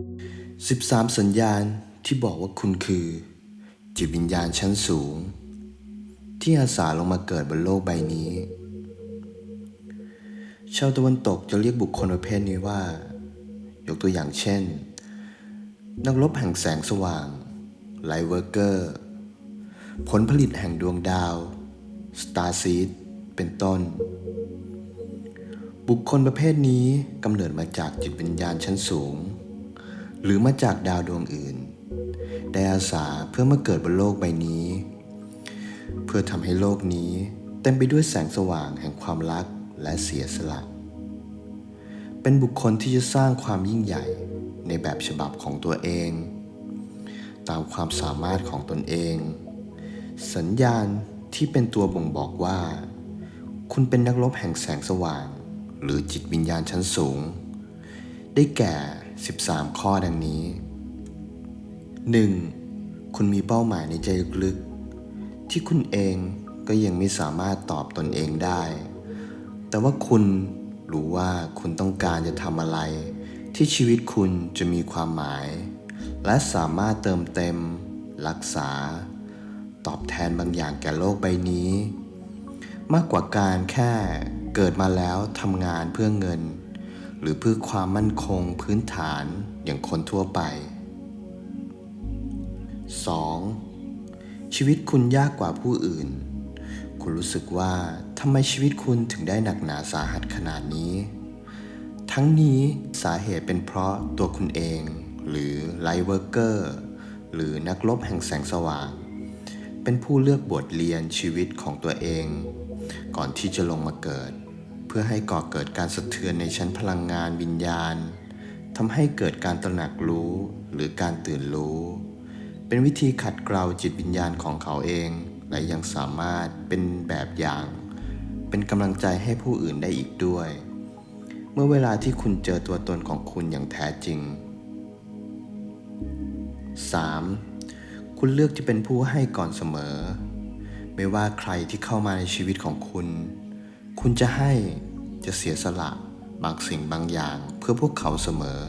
13 สัญญาณที่บอกว่าคุณคือ จิตวิญญาณชั้นสูง ที่อาสาลงมาเกิดบนโลกใบนี้ ชาวตะวันตกจะเรียกบุคคลประเภทนี้ว่า ยกตัวอย่างเช่น นักรบแห่งแสงสว่างไลเวอร์เกอร์ ผลผลิตแห่งดวงดาว สตาร์ซีดเป็นต้น บุคคลประเภทนี้กำเนิดมาจากจิตวิญญาณชั้นสูง หรือมาจากดาวดวงอื่น ได้อาสาเพื่อมาเกิดบนโลกใบนี้ เพื่อทำให้โลกนี้เต็มไปด้วยแสงสว่างแห่งความรักและเสียสละ เป็นบุคคลที่จะสร้างความยิ่งใหญ่ในแบบฉบับของตัวเอง ตามความสามารถของตนเอง สัญญาณที่เป็นตัวบ่งบอกว่า คุณเป็นนักรบแห่งแสงสว่าง หรือจิตวิญญาณชั้นสูง ได้แก่ 13 ข้อดังนี้ 1. คุณมีเป้าหมายในใจลึกๆ ที่คุณเองก็ยังไม่สามารถตอบตนเองได้ แต่ว่าคุณรู้ว่าคุณต้องการจะทำอะไร ที่ชีวิตคุณจะมีความหมาย และสามารถเติมเต็ม รักษา ตอบแทนบางอย่างแก่โลกใบนี้ มากกว่าการแค่เกิดมาแล้วทำงานเพื่อเงิน หรือเพื่อความมั่นคงพื้นฐานอย่างคนทั่วไป 2. ชีวิตคุณยากกว่าผู้อื่น คุณรู้สึกว่าทำไมชีวิตคุณถึงได้หนักหนาสาหัสขนาดนี้ ทั้งนี้สาเหตุเป็นเพราะตัวคุณเอง หรือไลเวอร์เกอร์หรือนักรบแห่งแสงสว่าง เป็นผู้เลือกบทเรียนชีวิตของตัวเอง ก่อนที่จะลงมาเกิด เพื่อให้ก่อเกิดการสะเทือนในชั้นพลังงานวิญญาณทำให้เกิดการตระหนักรู้หรือการตื่นรู้ เป็นวิธีขัดเกลาจิตวิญญาณของเขาเอง และยังสามารถเป็นแบบอย่าง เป็นกำลังใจให้ผู้อื่นได้อีกด้วย เมื่อเวลาที่คุณเจอตัวตนของคุณอย่างแท้จริง 3. คุณเลือกที่เป็นผู้ให้ก่อนเสมอ ไม่ว่าใครที่เข้ามาในชีวิตของคุณ คุณจะให้ จะเสียสละบางสิ่งบางอย่างเพื่อพวกเขาเสมอ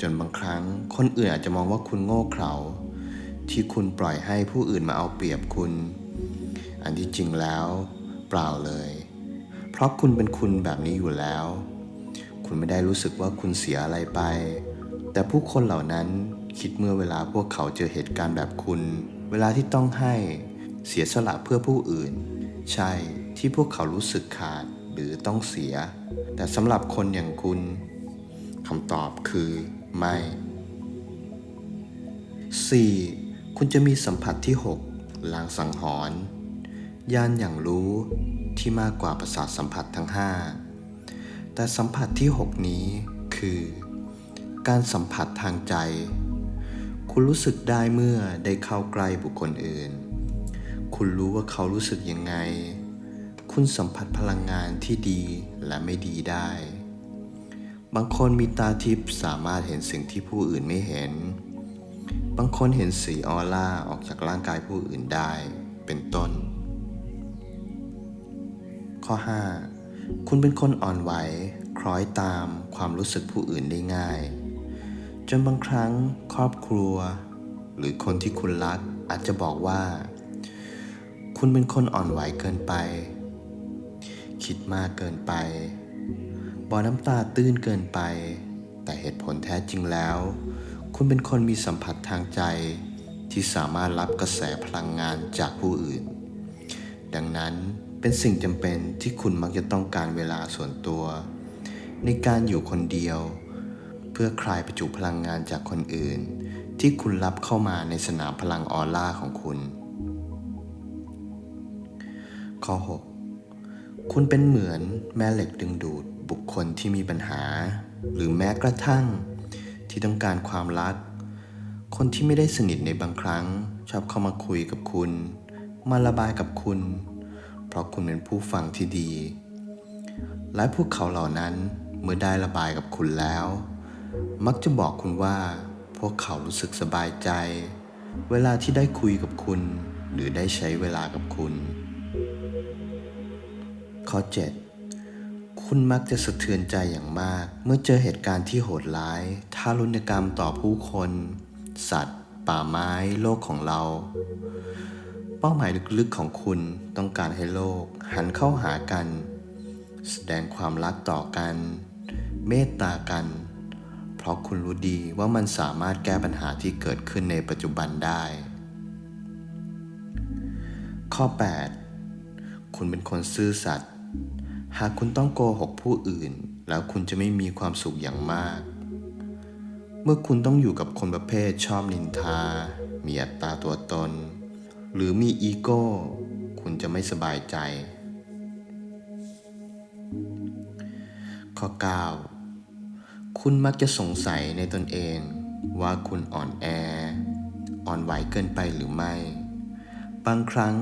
จนบางครั้งคนอื่นอาจจะมองว่าคุณโง่เขลาที่คุณปล่อยให้ผู้อื่นมาเอาเปรียบคุณ อันที่จริงแล้วเปล่าเลย เพราะคุณเป็นคุณแบบนี้อยู่แล้ว คุณไม่ได้รู้สึกว่าคุณเสียอะไรไป แต่ผู้คนเหล่านั้นคิดเมื่อเวลาพวกเขาเจอเหตุการณ์แบบคุณ เวลาที่ต้องให้เสียสละเพื่อผู้อื่น ใช่ที่พวกเขารู้สึกขาด รือต้องเสีย แต่สำหรับคนอย่างคุณคำตอบคือไม่ 4. คุณจะมีสัมผัสที่ 6 ลางสังหรณ์ญาณอย่างรู้ที่มากกว่าประสาทสัมผัสทั้ง 5 แต่สัมผัสที่ 6 นี้คือ การสัมผัสทางใจ คุณรู้สึกได้เมื่อได้เข้าใกล้บุคคลอื่น คุณรู้ว่าเขารู้สึกยังไง คุณสัมผัสพลังงานที่ดีและไม่ดีได้ บางคนมีตาทิพย์สามารถเห็นสิ่งที่ผู้อื่นไม่เห็น บางคนเห็นสีออร่าออกจากร่างกายผู้อื่นได้ เป็นต้น ข้อ 5. คุณเป็นคนอ่อนไหว คล้อยตามความรู้สึกผู้อื่นได้ง่าย จนบางครั้งครอบครัว หรือคนที่คุณรักอาจจะบอกว่า คุณเป็นคนอ่อนไหวเกินไป คิดมากเกินไป บ่อน้ำตาตื้นเกินไป แต่เหตุผลแท้จริงแล้ว คุณเป็นคนมีสัมผัสทางใจ ที่สามารถรับกระแสพลังงานจากผู้อื่น ดังนั้นเป็นสิ่งจำเป็นที่คุณมักจะต้องการเวลาส่วนตัว ในการอยู่คนเดียว เพื่อคลายประจุพลังงานจากคนอื่น ที่คุณรับเข้ามาในสนามพลังออร่าของคุณ ข้อ 6 คุณเป็นเหมือนแม่เหล็กดึงดูดบุคคลที่มีปัญหา หรือแม้กระทั่งที่ต้องการความรัก คนที่ไม่ได้สนิทในบางครั้ง ชอบเข้ามาคุยกับคุณ มาระบายกับคุณ เพราะคุณเป็นผู้ฟังที่ดี และพวกเขาเหล่านั้นเมื่อได้ระบายกับคุณแล้ว มักจะบอกคุณว่า พวกเขารู้สึกสบายใจ เวลาที่ได้คุยกับคุณ หรือได้ใช้เวลากับคุณ ข้อ7คุคุณมักจะสะเทือนใจอย่างมาก เมื่อเจอเหตุการณ์ที่โหดร้าย ทารุณกรรมต่อผู้คน สัตว์ ป่าไม้ โลกของเรา เป้าหมายลึกๆของคุณต้องการให้โลก หันเข้าหากัน แสดงความรักต่อกัน เมตตากัน เพราะคุณรู้ดีว่ามันสามารถแก้ปัญหาที่เกิดขึ้นในปัจจุบันได้ ข้อ 8 คุณเป็นคนซื่อสัตย์ หากคุณต้องโกหกผู้อื่น แล้วคุณจะไม่มีความสุขอย่างมาก เมื่อคุณต้องอยู่กับคนประเภทชอบนินทา มีอัตตาตัวตน หรือมีอีโก้ คุณจะไม่สบายใจ ข้อ 9 คุณมักจะสงสัยในตนเองว่าคุณอ่อนแอ อ่อนไหวเกินไปหรือไม่ บางครั้ง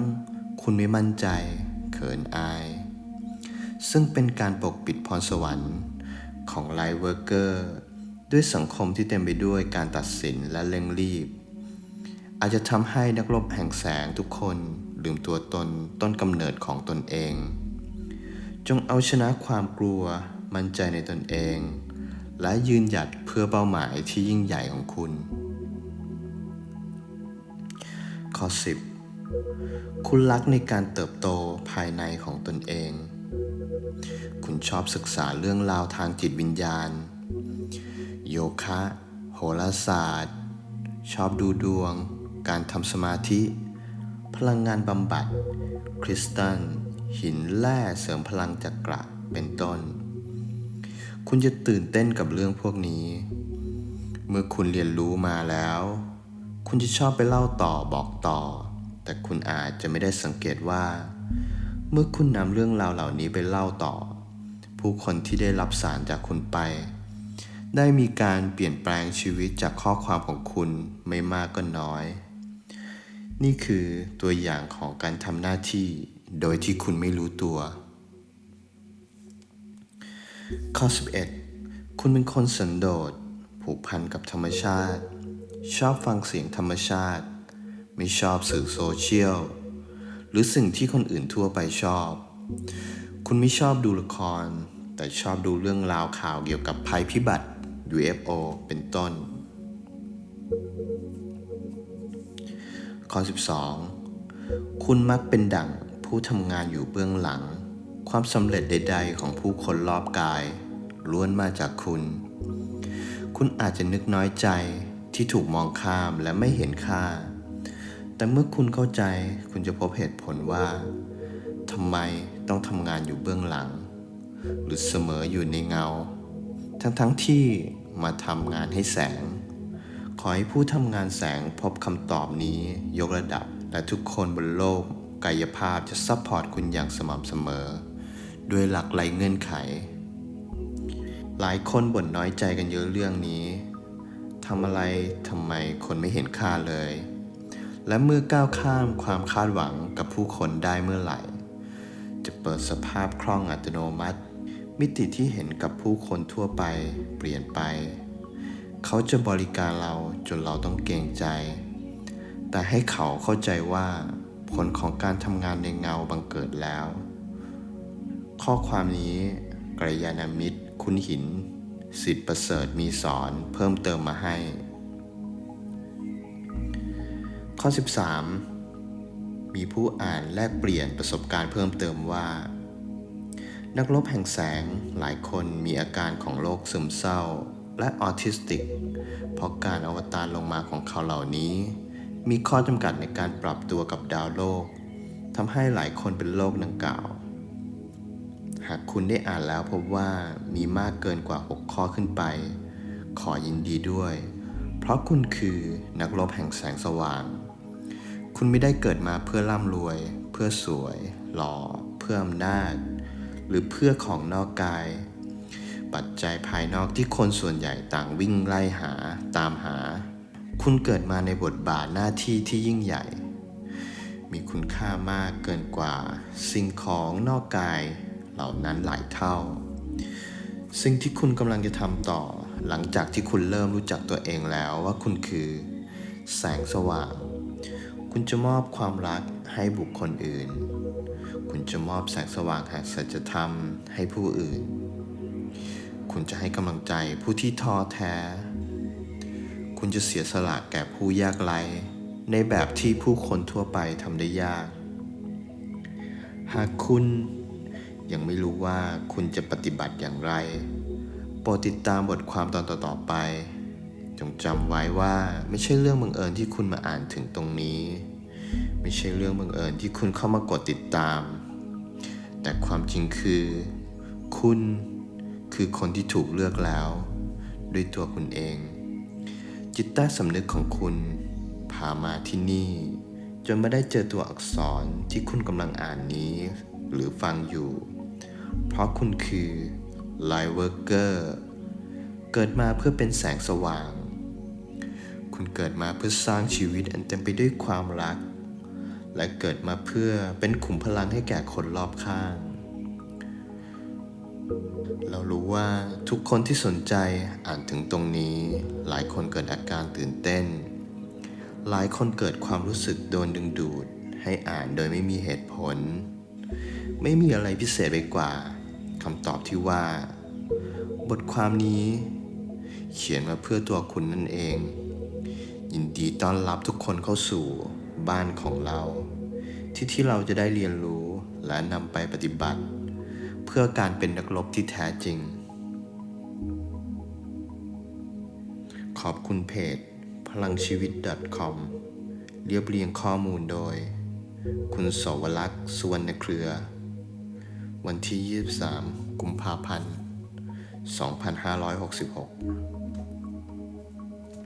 คุณไม่มั่นใจ เขินอาย ซึ่งเป็นการปกปิดพรสวรรค์ของไลฟ์เวิร์กเกอร์ด้วยสังคมที่เต็มไปด้วยการตัดสินและเร่งรีบ อาจจะทำให้นักรบแห่งแสงทุกคนลืมตัวตนต้นกำเนิดของตนเอง จงเอาชนะความกลัวมั่นใจในตนเอง และยืนหยัดเพื่อเป้าหมายที่ยิ่งใหญ่ของคุณ ข้อ 10 คุณรักในการเติบโตภายในของตนเอง คุณชอบศึกษาเรื่องราวทางจิตวิญญาณ โยคะ โหราศาสตร์ ชอบดูดวง การทำสมาธิ พลังงานบำบัด คริสตัล หินแร่เสริมพลังจักระ เป็นต้น คุณจะตื่นเต้นกับเรื่องพวกนี้ เมื่อคุณเรียนรู้มาแล้ว คุณจะชอบไปเล่าต่อบอกต่อ แต่คุณอาจจะไม่ได้สังเกตว่า เมื่อคุณนำเรื่องราวเหล่านี้ไปเล่าต่อ ผู้คนที่ได้รับสารจากคุณไป ได้มีการเปลี่ยนแปลงชีวิตจากข้อความของคุณไม่มากก็น้อย นี่คือตัวอย่างของการทำหน้าที่โดยที่คุณไม่รู้ตัว ข้อ 11 คุณเป็นคนสันโดษผูกพันกับธรรมชาติ ชอบฟังเสียงธรรมชาติ ไม่ชอบสื่อโซเชียล หรือสิ่งที่คนอื่นทั่วไปชอบ คุณไม่ชอบดูละคร แต่ชอบดูเรื่องราวข่าวเกี่ยวกับภัยพิบัติ UFO เป็นต้น ข้อ 12 คุณมักเป็นดั่งผู้ทำงานอยู่เบื้องหลัง ความสำเร็จใด ๆ ของผู้คนรอบกายล้วนมาจากคุณ คุณอาจจะนึกน้อยใจที่ถูกมองข้ามและไม่เห็นค่า แต่เมื่อคุณเข้าใจคุณจะพบเหตุผลว่าทำไมต้องทำงานอยู่เบื้องหลัง หรือเสมออยู่ในเงา ทั้งๆทที่มาทำงานให้แสง ขอให้ผู้ทำงานแสงพบคำตอบนี้ยกระดับและทุกคนบนโลกกายภาพจะซัพพอร์ตคุณอย่างสม่ำเสมอ ด้วยหลักไร้เงื่อนไข หลายคนบ่นน้อยใจกันเยอะเรื่องนี้ทำอะไรทำไมคนไม่เห็นค่าเลย และเมื่อก้าวข้ามความคาดหวังกับผู้คนได้เมื่อไหร่ จะเปิดสภาพคล่องอัตโนมัติ มิติที่เห็นกับผู้คนทั่วไปเปลี่ยนไป เขาจะบริการเราจนเราต้องเกรงใจ แต่ให้เขาเข้าใจว่า ผลของการทำงานในเงาบังเกิดแล้ว ข้อความนี้กรยานามิตร คุณหิน สิทธิประเสริฐมีสอนเพิ่มเติมมาให้ ข้อ 13 มีผู้อ่านแลกเปลี่ยนประสบการณ์เพิ่มเติมว่า นักรบแห่งแสงหลายคนมีอาการของโรคซึมเศร้าและออทิสติก เพราะการอวตารลงมาของเขาเหล่านี้ มีข้อจำกัดในการปรับตัวกับดาวโลกทำให้หลายคนเป็นโรคดังกล่าว หากคุณได้อ่านแล้วพบว่ามีมากเกินกว่า 6 ข้อขึ้นไป ขอยินดีด้วย เพราะคุณคือนักรบแห่งแสงสว่าง คุณไม่ได้เกิดมาเพื่อร่ำรวย เพื่อสวย หล่อ เพื่ออำนาจ หรือเพื่อของนอกกาย ปัจจัยภายนอกที่คนส่วนใหญ่ต่างวิ่งไล่หาตามหา คุณเกิดมาในบทบาทหน้าที่ที่ยิ่งใหญ่ มีคุณค่ามากเกินกว่า สิ่งของนอกกายเหล่านั้นหลายเท่า สิ่งที่คุณกำลังจะทำต่อ หลังจากที่คุณเริ่มรู้จักตัวเองแล้วว่าคุณคือ แสงสว่าง คุณจะมอบความรักให้บุคคลอื่น คุณจะมอบแสงสว่างแห่งสัจธรรมให้ผู้อื่น คุณจะให้กำลังใจผู้ที่ท้อแท้ คุณจะเสียสละแก่ผู้ยากไร้ในแบบที่ผู้คนทั่วไปทำได้ยาก หากคุณยังไม่รู้ว่าคุณจะปฏิบัติอย่างไร โปรดติดตามบทความตอนต่อๆไป จงจำไว้ว่าไม่ใช่เรื่องบังเอิญที่คุณมาอ่านถึงตรงนี้ ไม่ใช่เรื่องบังเอิญที่คุณเข้ามากดติดตาม แต่ความจริงคือ คุณคือคนที่ถูกเลือกแล้ว ด้วยตัวคุณเอง จิตใต้สำนึกของคุณพามาที่นี่ จนมาได้เจอตัวอักษรที่คุณกำลังอ่านนี้ หรือฟังอยู่ เพราะคุณคือ Light Worker เกิดมาเพื่อเป็นแสงสว่าง คุณเกิดมาเพื่อสร้างชีวิตอันเต็มไปด้วยความรัก และเกิดมาเพื่อเป็นขุมพลังให้แก่คนรอบข้าง เรารู้ว่าทุกคนที่สนใจอ่านถึงตรงนี้ หลายคนเกิดอาการตื่นเต้น หลายคนเกิดความรู้สึกโดนดึงดูด ให้อ่านโดยไม่มีเหตุผล ไม่มีอะไรพิเศษไปกว่าคำตอบที่ว่า บทความนี้เขียนมาเพื่อตัวคุณนั่นเอง ยินดีต้อนรับทุกคนเข้าสู่บ้านของเรา ที่ที่เราจะได้เรียนรู้และนำไปปฏิบัติ เพื่อการเป็นนักรบที่แท้จริง ขอบคุณเพจ พลังชีวิต .com เรียบเรียงข้อมูลโดย คุณสวลักษ์สุวรรณเครือ วันที่ 23 กุมภาพันธ์ 2566